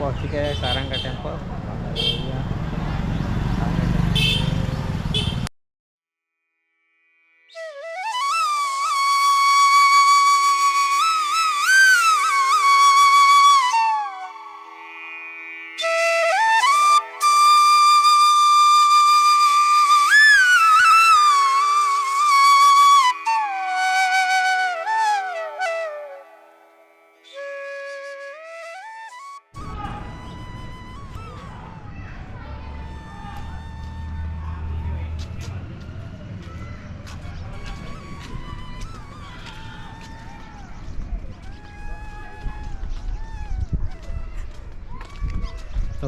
પહોંચી ગયા સારંગા ટેમ્પલ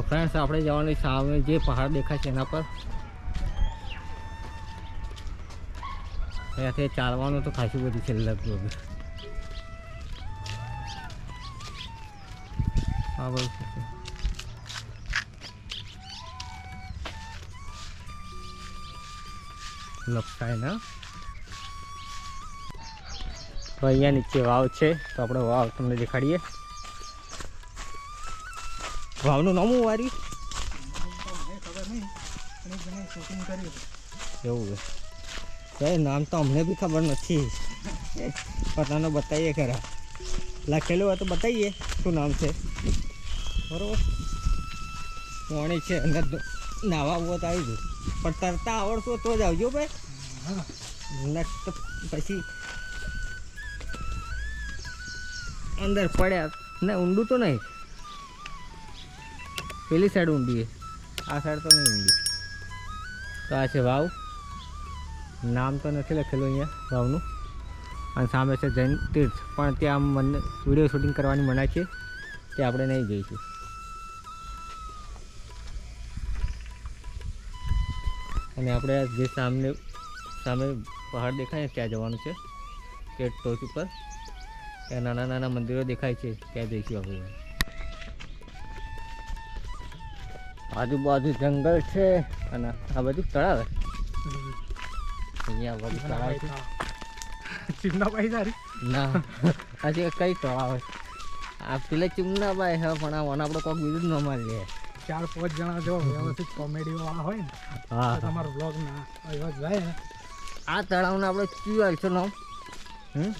તો ફ્રેન્ડ્સ આપણે જવાની સામે જે પહાડ દેખાય છે એના પર. ત્યાંથી ચાલવાનું તો ખાસું બધું છે લગભગ. હા બધું છે. લપસાય ના. તો અહીંયા નીચે વાવ છે, તો આપણે વાવ તમને દેખાડીએ. વાવનું નામ વાર્યું વારી. એવું છે. કઈ નામ તો અમને બી ખબર નથી. પોતાનો તને બતાવીએ ખરા. લખેલું હોય તો બતાવીએ શું નામ છે. બરોબર? પાણી છે, અને નાવા આવું તો આવી ગયું. પણ તરતા આવડતું તો જ આવજો ભાઈ. તો પછી અંદર પડ્યા. ને ઊંડું તો નહીં. પેલી સાઈડ ઊંડી આ સાઈડ તો નહીં ઊંડી. તો આ છે વાવ. નામ તો નથી લખેલું અહીંયા વાવનું. અને સામે છે જૈન તીર્થ. પણ ત્યાં મને વીડિયો શૂટિંગ કરવાની મનાય છે તે આપણે નહીં જઈશું. અને આપણે જે સામને સામે પહાડ દેખાય ત્યાં જવાનું છે. તે ટોચ ઉપર. ત્યાં નાના નાના મંદિરો દેખાય છે. ત્યાં જઈશું આપણે. આજુબાજુ જંગલ છે અને આ બધું તળાવ અહીંયા બધું તળાવ છે. ચીમના સારી ના આજે કઈ તળાવ આ પેલા ચિમનાભાઈ હા પણ આ મને આપણે કોઈક બીજું ન મારી લે ચાર પાંચ જણા જો વ્યવસ્થિત કોમેડી વાળા હોય ને હા તમારો બ્લોગ ના એવા જાય ને. આ તળાવને આપણે કયું આવ્યું છે નામ હમ?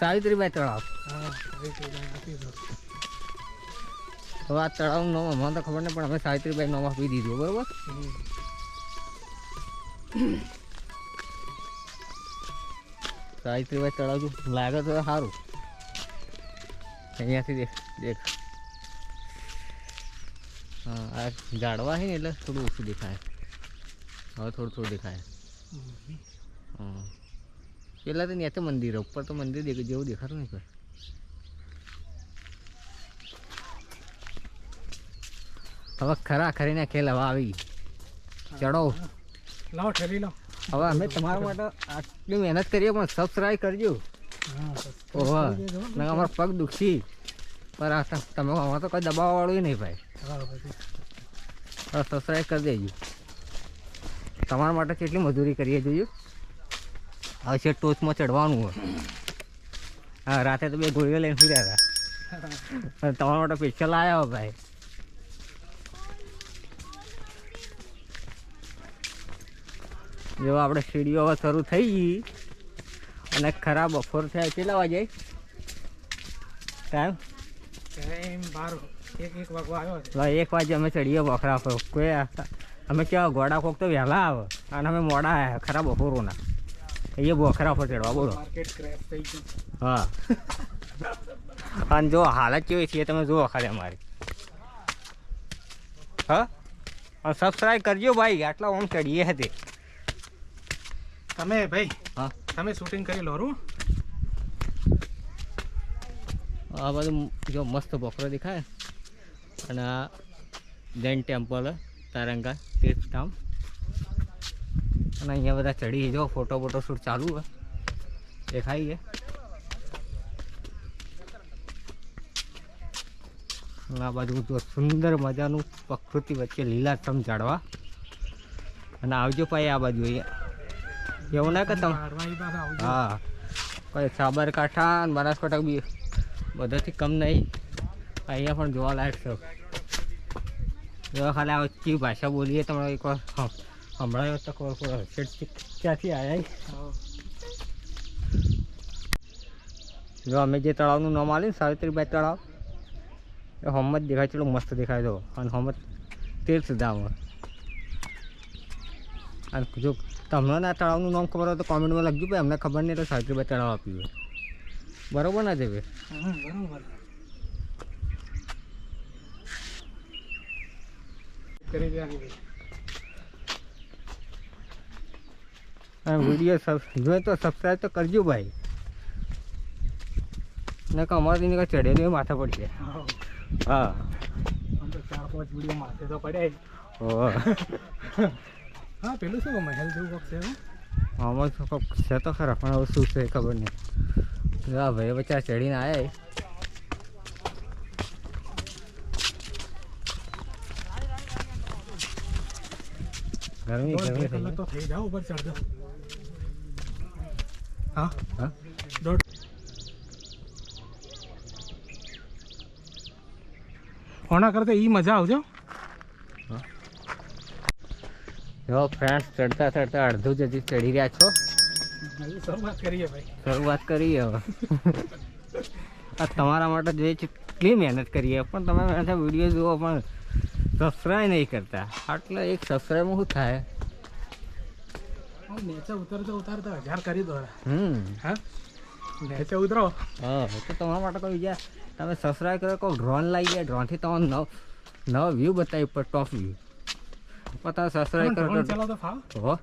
સાવિત્રીબાઈ તળાવ. હા આવી આપી દો. હવે આ તળાવ નો અમને તો ખબર નહીં પણ અમે સાવિત્રીબાઈ નામ આપી દીધું બરોબર. સાવિત્રીબાઈ તળાવ જો લાગે તો સારું. અહીંયાથી દેખ દેખ. હા આ ઝાડવા છે ને એટલે થોડું ઓછું દેખાય. હવે થોડું થોડું દેખાય. હા. પેલા તો ત્યાં મંદિર ઉપર તો મંદિર દેખ જેવું દેખાતું નહીં કોઈ. હવે ખરા ખરીને ખેલ હવે આવી. ચડો. લાવો ઠેલી લો હવે અમે તમારા માટે આટલી મહેનત કરીએ પણ સબસ્ક્રાઈબ કરજો. ઓહો. ના અમારો પગ દુખી. પર આ તમે આમાં તો કોઈ દબાવવાળું નહીં ભાઈ. સબસ્ક્રાઈબ કરી દેજો. તમારા માટે કેટલી મજૂરી કરીએ જોઈએ? હવે છે ટોચમાં ચડવાનું હોય. હા રાતે તો બે ગોળીઓ લઈને ફર્યા હતા. તમારા માટે પેશિયલ આવ્યા હો ભાઈ. જો આપણે સીડીઓ હવે શરૂ થઈ ગઈ. અને ખરા બપોર થયા. કેટલા વાગે? ટાઈમ એક વાગે અમે ચડીએ બખરા પર કોઈ અમે કેવા ગોડા કોક તો વહેલા આવે. અને અમે મોડા આવ્યા ખરા બપોરોના એ બોખરા પર ચડવા બોલો. હા. અને જો હાલત કેવી છે તમે જુઓ ખાલી અમારી. હા? સબસ્ક્રાઈબ કરજો ભાઈ આટલા ઓમ ચડીએ હતી તમે ભાઈ હા. તમે શૂટિંગ કરી લો રૂ આ બધું જો મસ્ત બકરો દેખાય. અને આ જૈન ટેમ્પલ તારંગા તીર્થધામ. અને અહીંયા બધા ચડી જો ફોટો ફોટો શૂટ ચાલુ હોય દેખાય છે. આ બાજુ જો સુંદર મજાનું પ્રકૃતિ વચ્ચે લીલાછમ ઝાડવા. અને આવજો ભાઈ આ બાજુ અહીંયા. એવું ના કે તમે હા. કોઈ સાબરકાંઠા અને બનાસકાંઠા બી બધાથી કમ નહીં. અહીંયા પણ જોવાલાયક છે. જોવા ખાલી આ ભાષા બોલીએ તમે એક વાર હમણાં તો ક્યાંથી આવ્યા જો અમે જે તળાવનું નામ આવ્યું ને સાવિત્રીબાઈ તળાવ એ હમ જ દેખાય ચલો મસ્ત દેખાય જો. અને હમ જ તીર્થધામ અને જો તમને ના તળાવનું નામ ખબર હોય તો કોમેન્ટમાં લખજો ભાઈ. અમને ખબર નહીં તો સાવિત્રીબાઈ તળાવ આપ્યું બરોબર ના બરોબર ભાઈ. વીડિયો જોઈએ તો સબસ્ક્રાઈબ તો કરજો ભાઈ. ને અમારે ત્યાં ચડેલું માથા પડી જાય. હા. ચાર પાંચ વીડિયો માથે તો પડ્યા. હા પેલું શું મહેલ જેવું કોક છે આમાં તો કોક છે તો ખરા પણ હવે શું છે ખબર નહીં. હા ભાઈ બચ્ચા ચડીને આવ્યા ગરમી ગરમી બે થઈ તો થઈ જાવ ઉપર હા? હા? દોઢ કરતા ઈ મજા આવજો. જો ફ્રેન્ડ્સ ચડતા ચડતા અડધું જ હજી ચડી રહ્યા છો. શરૂઆત કરીએ ભાઈ. શરૂઆત કરીએ હવે. આ તમારા માટે જોઈએ કેટલી મહેનત કરીએ પણ તમે મારા વીડિયો જુઓ પણ સબસ્ક્રાઈબ નહીં કરતા. એટલે એક સબસ્ક્રાઈબ શું થાય? નીચે ઉતરતા ઉતારતા હજાર કરી દો હમ. હા? નીચે ઉતરો. હા તો તમારા માટે કોઈ બીજા તમે સબસ્ક્રાઈબ કરો કોઈ ડ્રોન લાવી ગયા ડ્રોનથી તમે નવ નવો વ્યૂ બતાવી પર ટોપ વ્યૂ પણ તમે સબસ્ક્રાઈબ કરો ડ્રોન તો ચલાવતો ફાવ હો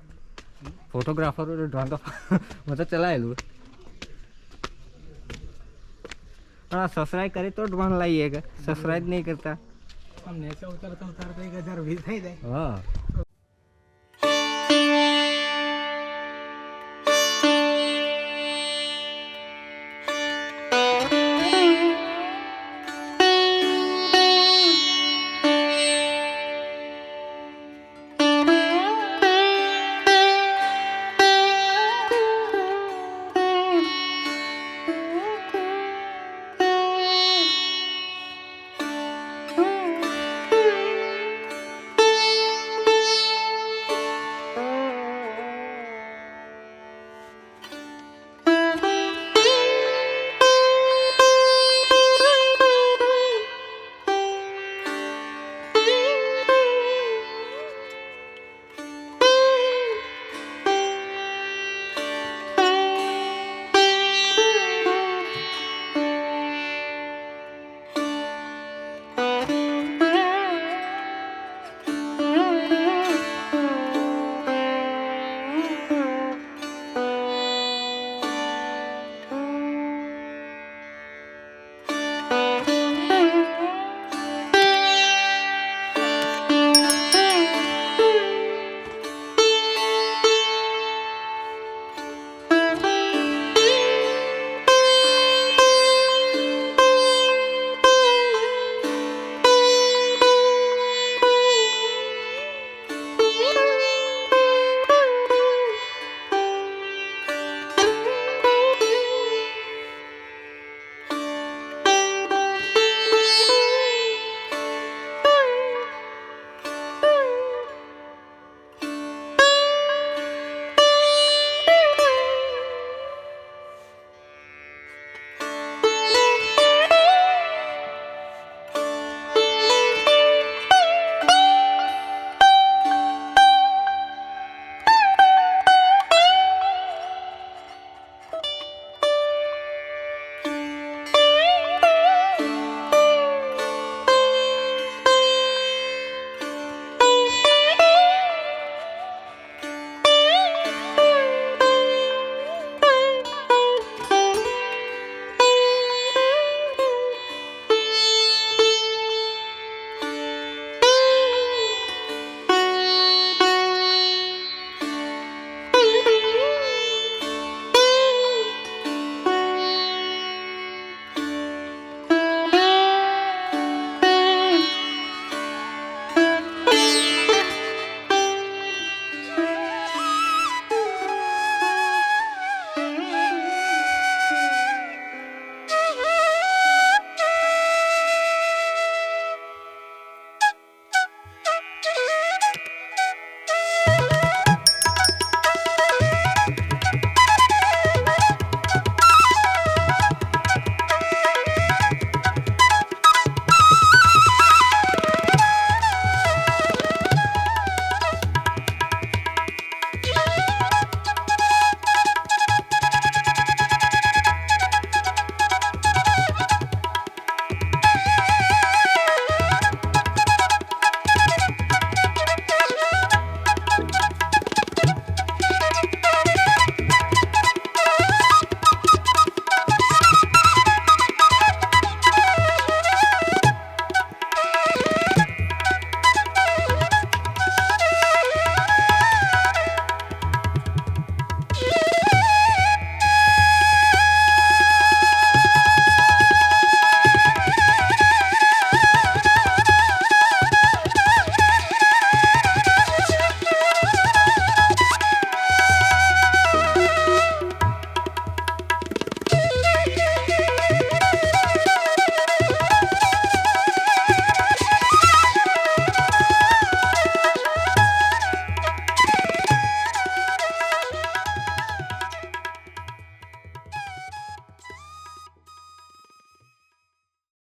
ફોટોગ્રાફર ડ્રોન તો તો ચલાવેલું પણ આ સબસ્ક્રાઈબ કરી તો ડ્રોન લાવીએ કે સબસ્ક્રાઈબ નહીં કરતા આમ ઉતરતા ઉતારતા એક હજાર વીસ થઈ જાય। હા Música